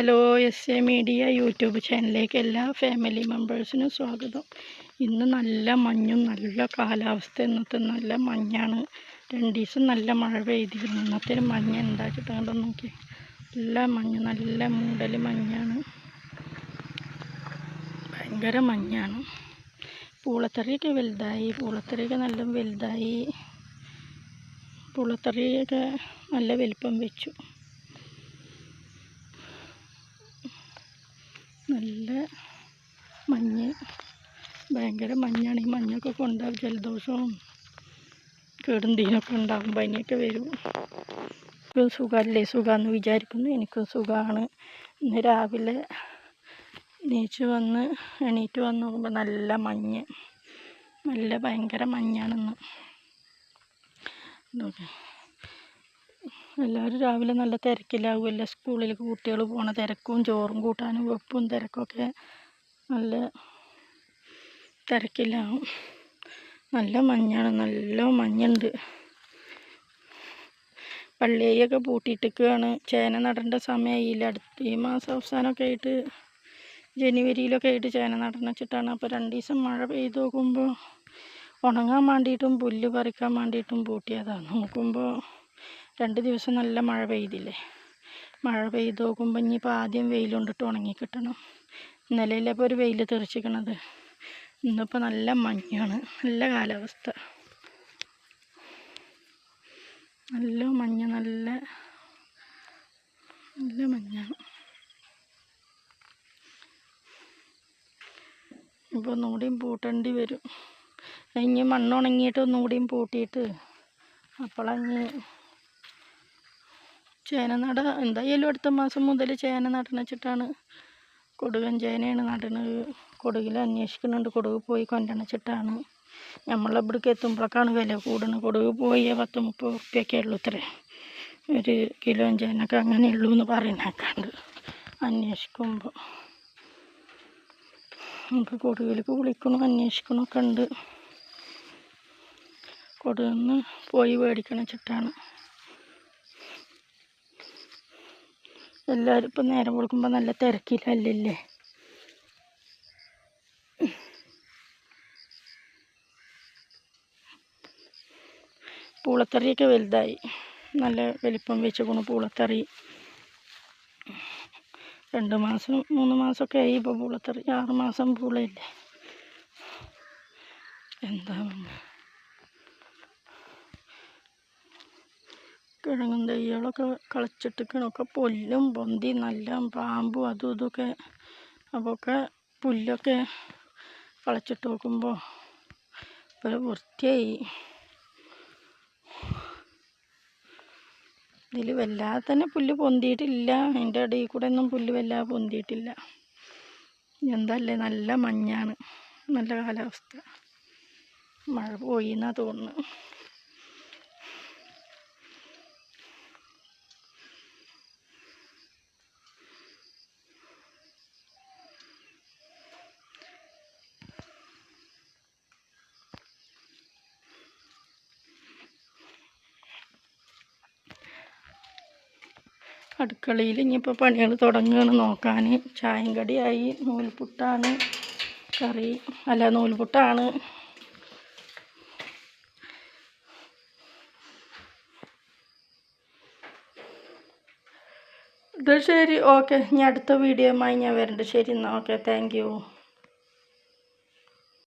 Hello S A media YouTube ചാനലിലേക്ക് എല്ലാ family മെമ്പേഴ്സിനും സ്വാഗതം. ഇന്ന് നല്ല മഞ്ഞും നല്ല കാലാവസ്ഥ. ഇന്നത്തെ നല്ല മഞ്ഞാണ്. രണ്ട് ദിവസം നല്ല മഴ പെയ്തിരുന്നു. ഇന്നത്തെ ഒരു മഞ്ഞ കണ്ടോ നോക്കി. നല്ല മഞ്ഞ് നല്ല മൂടൽ മഞ്ഞാണ്. ഭയങ്കര മഞ്ഞാണ്. പൂളത്തറിയൊക്കെ വലുതായി. പൂളത്തറിയൊക്കെ നല്ല വലുതായി. പൂളത്തറിയൊക്കെ നല്ല വലിപ്പം വെച്ചു. നല്ല മഞ്ഞ്. ഭയങ്കര മഞ്ഞാണ്. ഈ മഞ്ഞൊക്കെ കൊണ്ടാവും ജലദോഷവും കേടുന്തീനൊക്കെ ഉണ്ടാകും പനിയൊക്കെ വരും. എനിക്ക് സുഖമല്ലേ സുഖമെന്ന് വിചാരിക്കുന്നു. എനിക്കും സുഖമാണ് ഇന്ന് രാവിലെ നീച്ച് വന്ന് എണീറ്റ് വന്ന് നോക്കുമ്പോൾ നല്ല മഞ്ഞ്. നല്ല ഭയങ്കര മഞ്ഞാണെന്ന്. നോക്കി എല്ലാവരും രാവിലെ നല്ല തിരക്കിലാവുമല്ലോ. സ്കൂളിലേക്ക് കുട്ടികൾ പോണ തിരക്കും ചോറും കൂട്ടാനും വെപ്പും തിരക്കൊക്കെ നല്ല തിരക്കിലാവും. നല്ല മഞ്ഞാണ് നല്ല മഞ്ഞുണ്ട്. പള്ളിയൊക്കെ പൂട്ടിയിട്ടിരിക്കുകയാണ്. ചേന നടേണ്ട സമയമായില്ല അടുത്ത ഈ മാസം അവസാനമൊക്കെ ആയിട്ട് ജനുവരിയിലൊക്കെ ആയിട്ട് ചേന നടണം വെച്ചിട്ടാണ്. അപ്പോൾ രണ്ട് ദിവസം മഴ പെയ്ത് നോക്കുമ്പോൾ ഉണങ്ങാൻ വേണ്ടിയിട്ടും പുല്ല് പറിക്കാൻ വേണ്ടിയിട്ടും പൂട്ടിയതാണ്. നോക്കുമ്പോൾ രണ്ട് ദിവസം നല്ല മഴ പെയ്തില്ലേ? മഴ പെയ്ത് നോക്കുമ്പോൾ ഇനിയിപ്പോൾ ആദ്യം വെയിലുണ്ടിട്ട് ഉണങ്ങി കിട്ടണം. ഇന്നലെയല്ലേ ഇപ്പോൾ ഒരു വെയിൽ തെറിച്ചിക്കണത്? ഇന്നിപ്പോൾ നല്ല മഞ്ഞാണ്. നല്ല കാലാവസ്ഥ. നല്ല മഞ്ഞ നല്ല നല്ല മഞ്ഞാണ്. ഇപ്പോൾ ഒന്നുകൂടിയും പൂട്ടേണ്ടി വരും. ഇനി മണ്ണുണങ്ങിയിട്ട് ഒന്നുകൂടിയും പൂട്ടിയിട്ട് അപ്പോഴങ്ങ് ചേന നട എന്തായാലും അടുത്ത മാസം മുതൽ ചേന നടണച്ചിട്ടാണ് കൊടുകൻ ചേനയാണ് നടണത് കൊടുകിൽ അന്വേഷിക്കുന്നുണ്ട്. കൊടുക് പോയി കൊണ്ടണച്ചിട്ടാണ് നമ്മളിവിടേക്ക് എത്തുമ്പോഴേക്കാണ് വില കൂടുന്നത്. കൊടുക് പോയി പത്ത് മുപ്പത് ഉറുപ്പ്യൊക്കെ ഉള്ളൂ ഇത്രേ. ഒരു കിലോ ചേനക്ക് അങ്ങനെ ഉള്ളൂ എന്ന് പറയുന്നേക്കാണ്ട് അന്വേഷിക്കുമ്പോൾ നമുക്ക് കൊടുകിലേക്ക് വിളിക്കണം അന്വേഷിക്കണമൊക്കെ ഉണ്ട്. കൊടുന്ന് പോയി മേടിക്കണം വെച്ചിട്ടാണ്. എല്ലാവരും ഇപ്പം നേരം കൊടുക്കുമ്പോൾ നല്ല തിരക്കിലല്ലേ പൂളത്തറിയൊക്കെ വലുതായി. നല്ല വലിപ്പം വെച്ചേക്കണു പൂളത്തറി രണ്ട് മാസം മൂന്ന് മാസമൊക്കെ ആയി ഇപ്പോൾ പൂളത്തറി ആറ് മാസം പൂളയില്ലേ? എന്താ കിഴങ്ങും തൈകളൊക്കെ കളിച്ചിട്ടിക്കണൊക്കെ പുല്ലും പൊന്തി നല്ല പാമ്പും അതും ഇതൊക്കെ അപ്പോൾ ഒക്കെ പുല്ലൊക്കെ കളച്ചിട്ട് നോക്കുമ്പോൾ ഇപ്പോൾ വൃത്തിയായി. ഇതിൽ വല്ലാതെ തന്നെ പുല്ല് പൊന്തിയിട്ടില്ല. അതിന്റെ ഇടയിൽ കൂടെ ഒന്നും പുല്ല് വല്ലാതെ പൊന്തിയിട്ടില്ല. എന്തല്ലേ നല്ല മഞ്ഞാണ്. നല്ല കാലാവസ്ഥ. മഴ പോയി എന്നാണ് തോന്നുന്നത് അടുക്കളയിൽ ഇനിയിപ്പോൾ പണികൾ തുടങ്ങുകയാണ് നോക്കാൻ ചായം കടിയായി. നൂൽപുട്ടാണ് കറി. അല്ല നൂൽപുട്ടാണ്. ഇത് ശരി. ഓക്കെ. ഇനി അടുത്ത വീഡിയോയുമായി ഞാൻ വരുന്നുണ്ട് ശരി എന്നാൽ ഓക്കെ. താങ്ക്